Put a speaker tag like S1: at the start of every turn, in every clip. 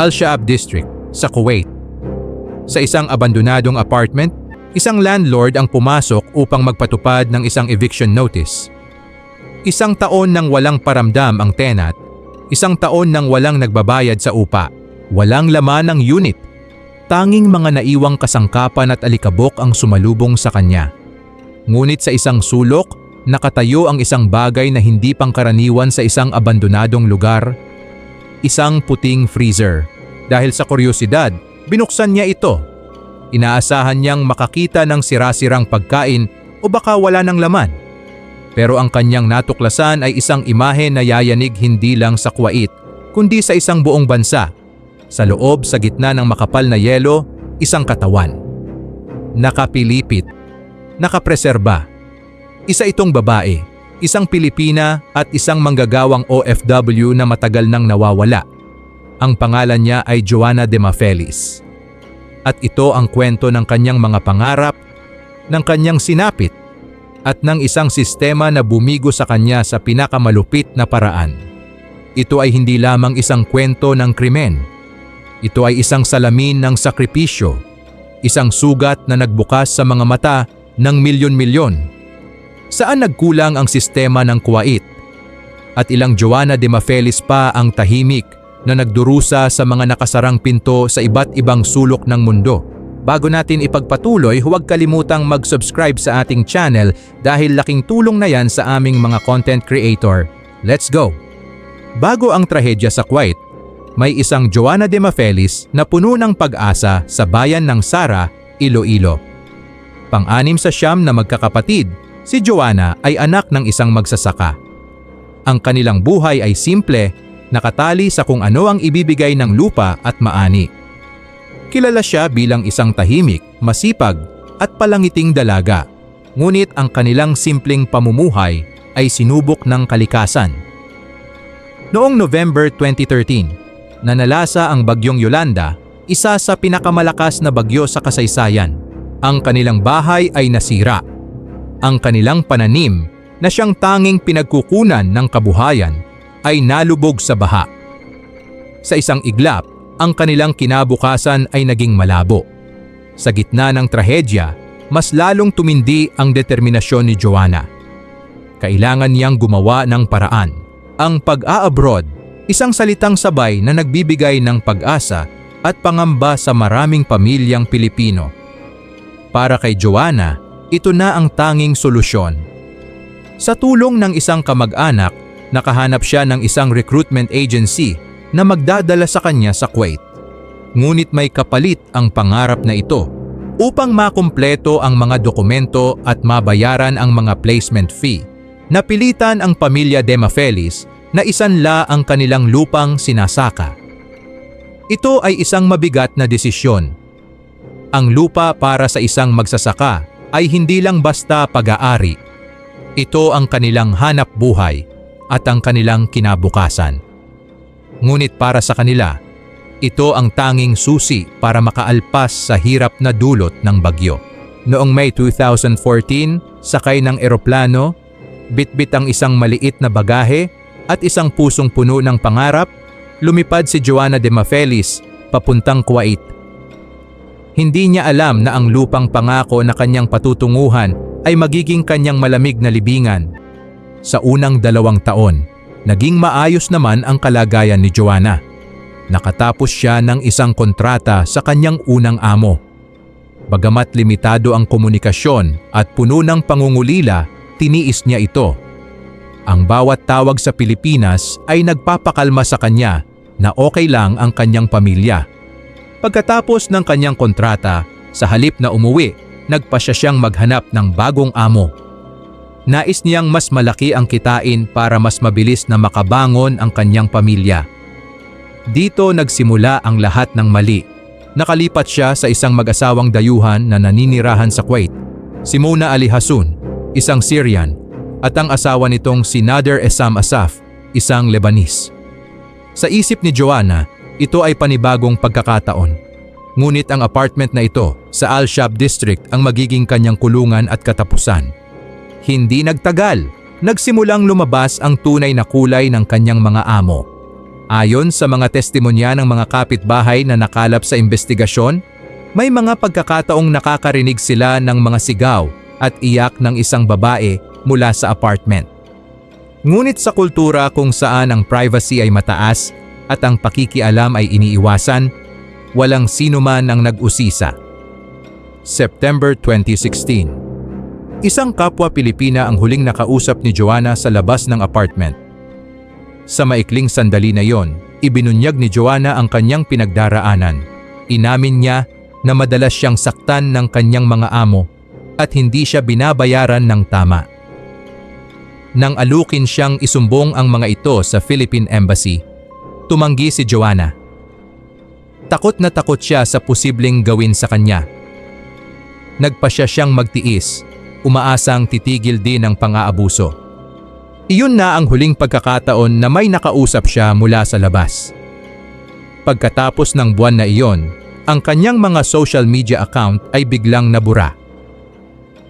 S1: Al-Shaab District, sa Kuwait. Sa isang abandonadong apartment, isang landlord ang pumasok upang magpatupad ng isang eviction notice. Isang taon nang walang paramdam ang tenant, isang taon nang walang nagbabayad sa upa, walang laman ang unit. Tanging mga naiwang kasangkapan at alikabok ang sumalubong sa kanya. Ngunit sa isang sulok, nakatayo ang isang bagay na hindi pangkaraniwan sa isang abandonadong lugar. Isang puting freezer. Dahil sa kuryosidad, binuksan niya ito. Inaasahan niyang makakita ng sirasirang pagkain o baka wala ng laman. Pero ang kanyang natuklasan ay isang imahe na yayanig hindi lang sa Kuwait, kundi sa isang buong bansa. Sa loob sa gitna ng makapal na yelo, isang katawan. Nakapilipit. Nakapreserba. Isa itong babae, isang Pilipina at isang manggagawang OFW na matagal nang nawawala. Ang pangalan niya ay Joanna de Mafelis. At ito ang kwento ng kanyang mga pangarap, ng kanyang sinapit, at ng isang sistema na bumigo sa kanya sa pinakamalupit na paraan. Ito ay hindi lamang isang kwento ng krimen. Ito ay isang salamin ng sakripisyo, isang sugat na nagbukas sa mga mata ng milyon-milyon. Saan nagkulang ang sistema ng Kuwait? At ilang Joanna de Mafelis pa ang tahimik na nagdurusa sa mga nakasarang pinto sa iba't ibang sulok ng mundo. Bago natin ipagpatuloy, huwag kalimutang mag-subscribe sa ating channel dahil laking tulong na yan sa aming mga content creator. Let's go! Bago ang trahedya sa Kuwait, may isang Joanna de Mafelis na puno ng pag-asa sa bayan ng Sara, Iloilo. Pang-anim sa siyam na magkakapatid, si Joanna ay anak ng isang magsasaka. Ang kanilang buhay ay simple, nakatali sa kung ano ang ibibigay ng lupa at maani. Kilala siya bilang isang tahimik, masipag at palangiting dalaga. Ngunit ang kanilang simpleng pamumuhay ay sinubok ng kalikasan. Noong November 2013, nanalasa ang bagyong Yolanda, isa sa pinakamalakas na bagyo sa kasaysayan. Ang kanilang bahay ay nasira. Ang kanilang pananim na siyang tanging pinagkukunan ng kabuhayan ay nalubog sa baha. Sa isang iglap, ang kanilang kinabukasan ay naging malabo. Sa gitna ng trahedya, mas lalong tumindi ang determinasyon ni Joanna. Kailangan niyang gumawa ng paraan. Ang pag-a-abroad, isang salitang sabay na nagbibigay ng pag-asa at pangamba sa maraming pamilyang Pilipino. Para kay Joanna, ito na ang tanging solusyon. Sa tulong ng isang kamag-anak, nakahanap siya ng isang recruitment agency na magdadala sa kanya sa Kuwait. Ngunit may kapalit ang pangarap na ito upang makumpleto ang mga dokumento at mabayaran ang mga placement fee. Napilitan ang pamilya De Mafelis na isanla ang kanilang lupang sinasaka. Ito ay isang mabigat na desisyon. Ang lupa para sa isang magsasaka ay hindi lang basta pag-aari. Ito ang kanilang hanap buhay at ang kanilang kinabukasan. Ngunit para sa kanila, ito ang tanging susi para makaalpas sa hirap na dulot ng bagyo. Noong May 2014, sakay ng eroplano, bitbit ang isang maliit na bagahe at isang pusong puno ng pangarap, lumipad si Joanna de Mafelis papuntang Kuwait. Hindi niya alam na ang lupang pangako na kanyang patutunguhan ay magiging kanyang malamig na libingan. Sa unang dalawang taon, naging maayos naman ang kalagayan ni Joanna. Nakatapos siya ng isang kontrata sa kanyang unang amo. Bagamat limitado ang komunikasyon at puno ng pangungulila, tiniis niya ito. Ang bawat tawag sa Pilipinas ay nagpapakalma sa kanya na okay lang ang kanyang pamilya. Pagkatapos ng kanyang kontrata, sa halip na umuwi, nagpasya siyang maghanap ng bagong amo. Nais niyang mas malaki ang kitain para mas mabilis na makabangon ang kanyang pamilya. Dito nagsimula ang lahat ng mali. Nakalipat siya sa isang mag-asawang dayuhan na naninirahan sa Kuwait. Si Mona Ali Hasun, isang Syrian, at ang asawa nitong si Nader Essam Asaf, isang Lebanese. Sa isip ni Joanna, ito ay panibagong pagkakataon. Ngunit ang apartment na ito sa Al-Shab District ang magiging kanyang kulungan at katapusan. Hindi nagtagal, nagsimulang lumabas ang tunay na kulay ng kanyang mga amo. Ayon sa mga testimonya ng mga kapitbahay na nakalap sa investigasyon, may mga pagkakataong nakakarinig sila ng mga sigaw at iyak ng isang babae mula sa apartment. Ngunit sa kultura kung saan ang privacy ay mataas at ang pakikialam ay iniiwasan, walang sino man ang nag-usisa. September 2016 Isang kapwa Pilipina ang huling nakausap ni Joanna sa labas ng apartment. Sa maikling sandali na yon, ibinunyag ni Joanna ang kanyang pinagdaraanan. Inamin niya na madalas siyang saktan ng kanyang mga amo at hindi siya binabayaran ng tama. Nang alukin siyang isumbong ang mga ito sa Philippine Embassy, tumanggi si Joanna. Takot na takot siya sa posibleng gawin sa kanya. Nagpasya siyang magtiis, umaasang titigil din ang pang-aabuso. Iyon na ang huling pagkakataon na may nakausap siya mula sa labas. Pagkatapos ng buwan na iyon, ang kanyang mga social media account ay biglang nabura.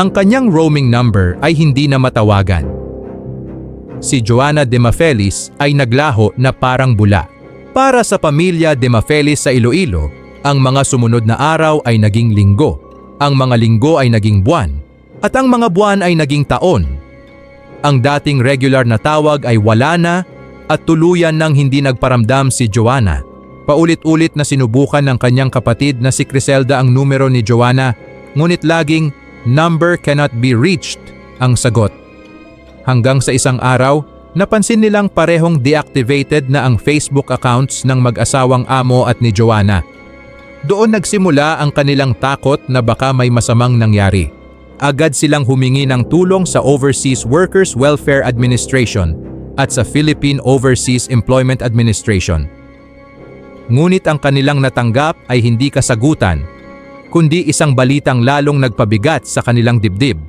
S1: Ang kanyang roaming number ay hindi na matawagan. Si Joanna De Mafelis ay naglaho na parang bula. Para sa pamilya De Mafelis sa Iloilo, ang mga sumunod na araw ay naging linggo, ang mga linggo ay naging buwan, at ang mga buwan ay naging taon ang dating regular na tawag ay wala na at tuluyan nang hindi nagparamdam si Joanna. Paulit-ulit na sinubukan ng kanyang kapatid na si Criselda ang numero ni Joanna, ngunit laging number cannot be reached ang sagot. Hanggang sa isang araw, napansin nilang parehong deactivated na ang Facebook accounts ng mag-asawang amo at ni Joanna. Doon nagsimula ang kanilang takot na baka may masamang nangyari agad silang humingi ng tulong sa Overseas Workers Welfare Administration at sa Philippine Overseas Employment Administration. Ngunit ang kanilang natanggap ay hindi kasagutan, kundi isang balitang lalong nagpabigat sa kanilang dibdib.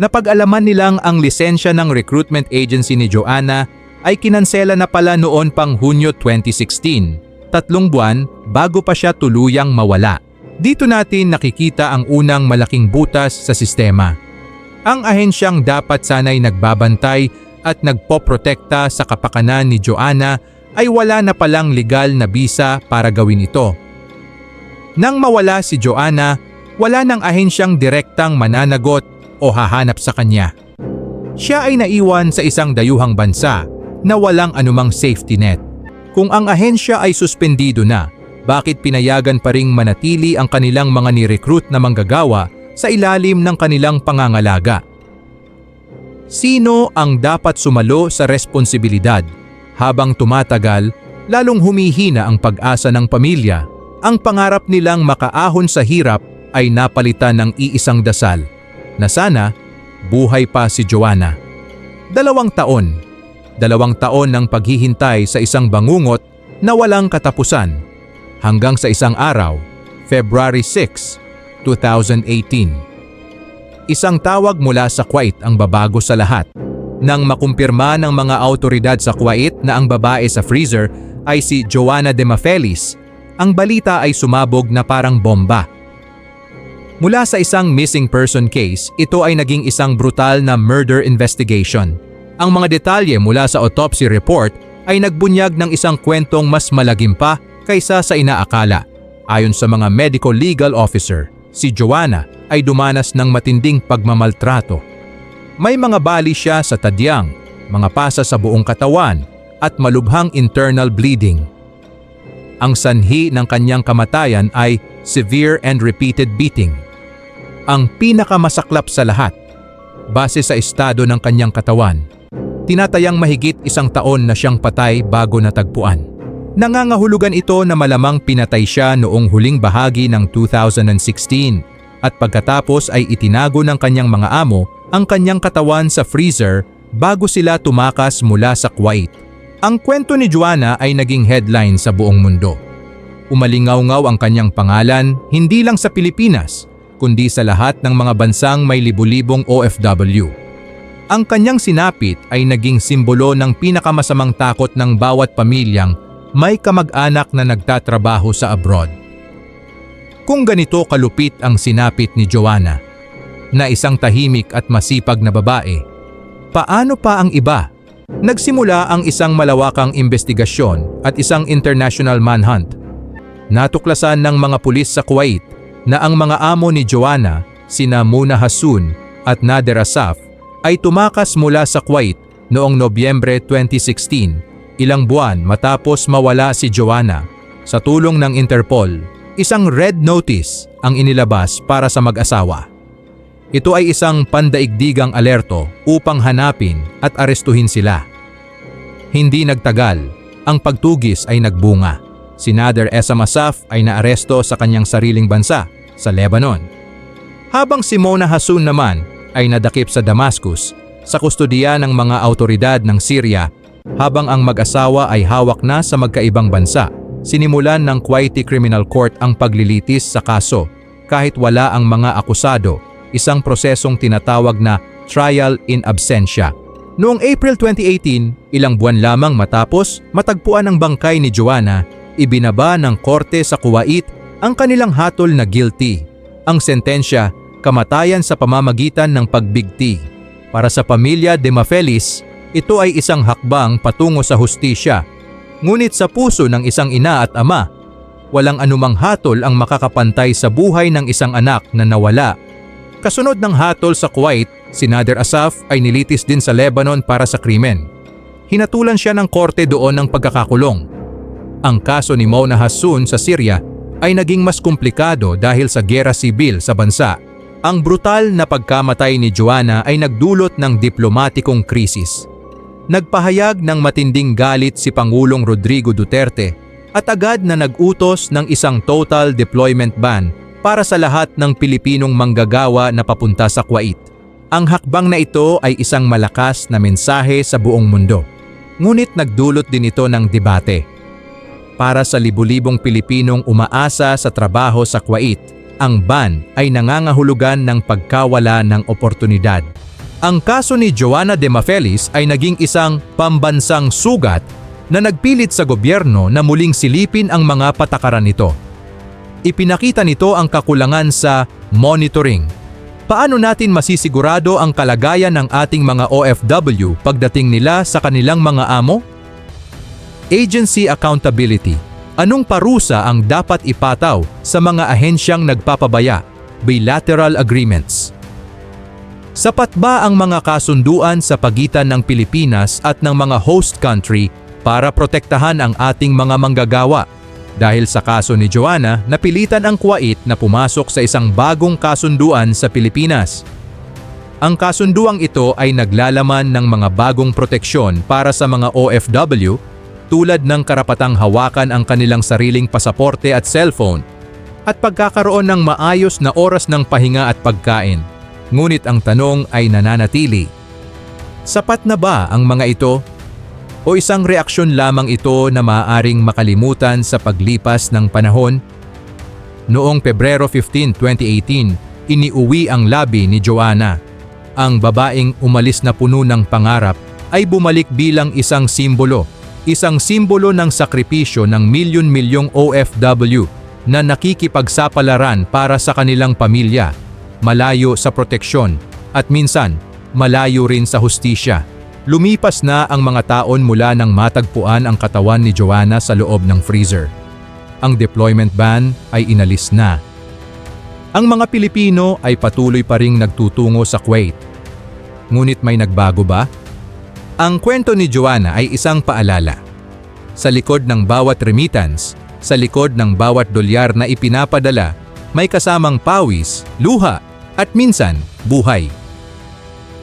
S1: Napag-alaman nilang ang lisensya ng recruitment agency ni Joanna ay kinansela na pala noon pang Hunyo 2016, tatlong buwan bago pa siya tuluyang mawala. Dito natin nakikita ang unang malaking butas sa sistema. Ang ahensyang dapat sanay nagbabantay at nagpoprotekta sa kapakanan ni Joanna ay wala na palang legal na bisa para gawin ito. Nang mawala si Joanna, wala nang ahensyang direktang mananagot o hahanap sa kanya. Siya ay naiwan sa isang dayuhang bansa na walang anumang safety net. Kung ang ahensya ay suspendido na, bakit pinayagan pa ring manatili ang kanilang mga ni-recruit na manggagawa sa ilalim ng kanilang pangangalaga. Sino ang dapat sumalo sa responsibilidad? Habang tumatagal, lalong humihina ang pag-asa ng pamilya. Ang pangarap nilang makaahon sa hirap ay napalitan ng iisang dasal na sana buhay pa si Joanna. Dalawang taon. Dalawang taon ng paghihintay sa isang bangungot na walang katapusan hanggang sa isang araw, February 6, 2018. Isang tawag mula sa Kuwait ang babago sa lahat. Nang makumpirma ng mga autoridad sa Kuwait na ang babae sa freezer ay si Joanna de Mafelis, ang balita ay sumabog na parang bomba. Mula sa isang missing person case, ito ay naging isang brutal na murder investigation. Ang mga detalye mula sa autopsy report ay nagbunyag ng isang kwentong mas malagim pa kaysa sa inaakala. Ayon sa mga medical legal officer, si Joanna ay dumanas ng matinding pagmamaltrato. May mga bali siya sa tadyang, mga pasa sa buong katawan at malubhang internal bleeding. Ang sanhi ng kanyang kamatayan ay severe and repeated beating. Ang pinakamasaklap sa lahat, base sa estado ng kanyang katawan, tinatayang mahigit isang taon na siyang patay bago natagpuan. Nangangahulugan ito na malamang pinatay siya noong huling bahagi ng 2016 at pagkatapos ay itinago ng kanyang mga amo ang kanyang katawan sa freezer bago sila tumakas mula sa Kuwait. Ang kwento ni Joanna ay naging headline sa buong mundo. Umalingaw-ngaw ang kanyang pangalan hindi lang sa Pilipinas kundi sa lahat ng mga bansang may libu-libong OFW. Ang kanyang sinapit ay naging simbolo ng pinakamasamang takot ng bawat pamilyang may kamag-anak na nagtatrabaho sa abroad. Kung ganito kalupit ang sinapit ni Joanna, na isang tahimik at masipag na babae, paano pa ang iba? Nagsimula ang isang malawakang investigasyon at isang international manhunt. Natuklasan ng mga pulis sa Kuwait na ang mga amo ni Joanna, sina Muna Hasun at Nader Asaf, ay tumakas mula sa Kuwait noong Nobyembre 2016, ilang buwan matapos mawala si Joanna. Sa tulong ng Interpol, isang red notice ang inilabas para sa mag-asawa. Ito ay isang pandaigdigang alerto upang hanapin at arestuhin sila. Hindi nagtagal, ang pagtugis ay nagbunga. Si Nader Essa Masaf ay naaresto sa kanyang sariling bansa, sa Lebanon. Habang si Mona Hasun naman ay nadakip sa Damascus sa kustodiya ng mga autoridad ng Syria habang ang mag-asawa ay hawak na sa magkaibang bansa. Sinimulan ng Kuwaiti Criminal Court ang paglilitis sa kaso kahit wala ang mga akusado, isang prosesong tinatawag na trial in absentia. Noong April 2018, ilang buwan lamang matapos matagpuan ang bangkay ni Joanna, ibinaba ng korte sa Kuwait ang kanilang hatol na guilty. Ang sentensya, kamatayan sa pamamagitan ng pagbigti. Para sa pamilya de Mafelis, ito ay isang hakbang patungo sa hustisya. Ngunit sa puso ng isang ina at ama, walang anumang hatol ang makakapantay sa buhay ng isang anak na nawala. Kasunod ng hatol sa Kuwait, si Nader Asaf ay nilitis din sa Lebanon para sa krimen. Hinatulan siya ng korte doon ng pagkakakulong. Ang kaso ni Mona Hassoun sa Syria ay naging mas komplikado dahil sa gera sibil sa bansa. Ang brutal na pagkamatay ni Joanna ay nagdulot ng diplomatikong krisis. Nagpahayag ng matinding galit si Pangulong Rodrigo Duterte at agad na nag-utos ng isang total deployment ban para sa lahat ng Pilipinong manggagawa na papunta sa Kuwait. Ang hakbang na ito ay isang malakas na mensahe sa buong mundo. Ngunit nagdulot din ito ng debate. Para sa libu-libong Pilipinong umaasa sa trabaho sa Kuwait, ang ban ay nangangahulugan ng pagkawala ng oportunidad. Ang kaso ni Joanna de Mafelis ay naging isang pambansang sugat na nagpilit sa gobyerno na muling silipin ang mga patakaran nito. Ipinakita nito ang kakulangan sa monitoring. Paano natin masisigurado ang kalagayan ng ating mga OFW pagdating nila sa kanilang mga amo? Agency Accountability. Anong parusa ang dapat ipataw sa mga ahensyang nagpapabaya? Bilateral Agreements. Sapat ba ang mga kasunduan sa pagitan ng Pilipinas at ng mga host country para protektahan ang ating mga manggagawa? Dahil sa kaso ni Joanna, napilitan ang Kuwait na pumasok sa isang bagong kasunduan sa Pilipinas. Ang kasunduang ito ay naglalaman ng mga bagong proteksyon para sa mga OFW tulad ng karapatang hawakan ang kanilang sariling pasaporte at cellphone at pagkakaroon ng maayos na oras ng pahinga at pagkain. Ngunit ang tanong ay nananatili. Sapat na ba ang mga ito? O isang reaksyon lamang ito na maaaring makalimutan sa paglipas ng panahon? Noong Pebrero 15, 2018, iniuwi ang labi ni Joanna. Ang babaeng umalis na puno ng pangarap ay bumalik bilang isang simbolo isang simbolo ng sakripisyo ng milyon-milyong OFW na nakikipagsapalaran para sa kanilang pamilya, malayo sa proteksyon at minsan malayo rin sa hustisya. Lumipas na ang mga taon mula nang matagpuan ang katawan ni Joanna sa loob ng freezer. Ang deployment ban ay inalis na. Ang mga Pilipino ay patuloy pa ring nagtutungo sa Kuwait. Ngunit may nagbago ba? Ang kwento ni Joanna ay isang paalala. Sa likod ng bawat remittance, sa likod ng bawat dolyar na ipinapadala, may kasamang pawis, luha, at minsan, buhay.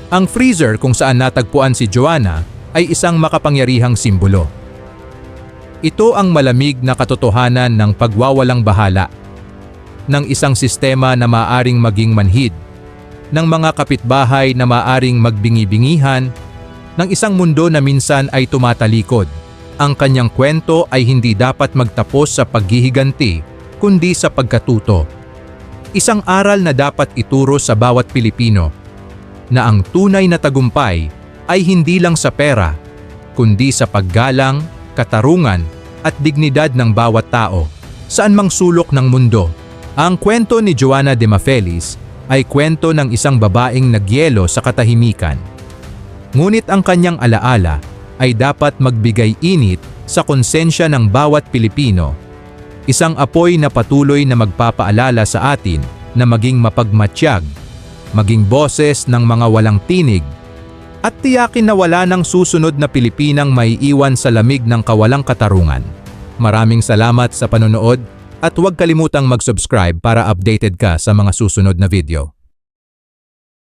S1: Ang freezer kung saan natagpuan si Joanna ay isang makapangyarihang simbolo. Ito ang malamig na katotohanan ng pagwawalang bahala, ng isang sistema na maaring maging manhid, ng mga kapitbahay na maaring magbingi-bingihan ng isang mundo na minsan ay tumatalikod. Ang kanyang kwento ay hindi dapat magtapos sa paghihiganti, kundi sa pagkatuto. Isang aral na dapat ituro sa bawat Pilipino na ang tunay na tagumpay ay hindi lang sa pera, kundi sa paggalang, katarungan at dignidad ng bawat tao saan mang sulok ng mundo. Ang kwento ni Joanna de Mafelis ay kwento ng isang babaeng nagyelo sa katahimikan Ngunit ang kanyang alaala ay dapat magbigay init sa konsensya ng bawat Pilipino. Isang apoy na patuloy na magpapaalala sa atin na maging mapagmatsyag, maging boses ng mga walang tinig, at tiyakin na wala ng susunod na Pilipinang maiiwan sa lamig ng kawalang katarungan. Maraming salamat sa panonood at huwag kalimutang mag-subscribe para updated ka sa mga susunod na video.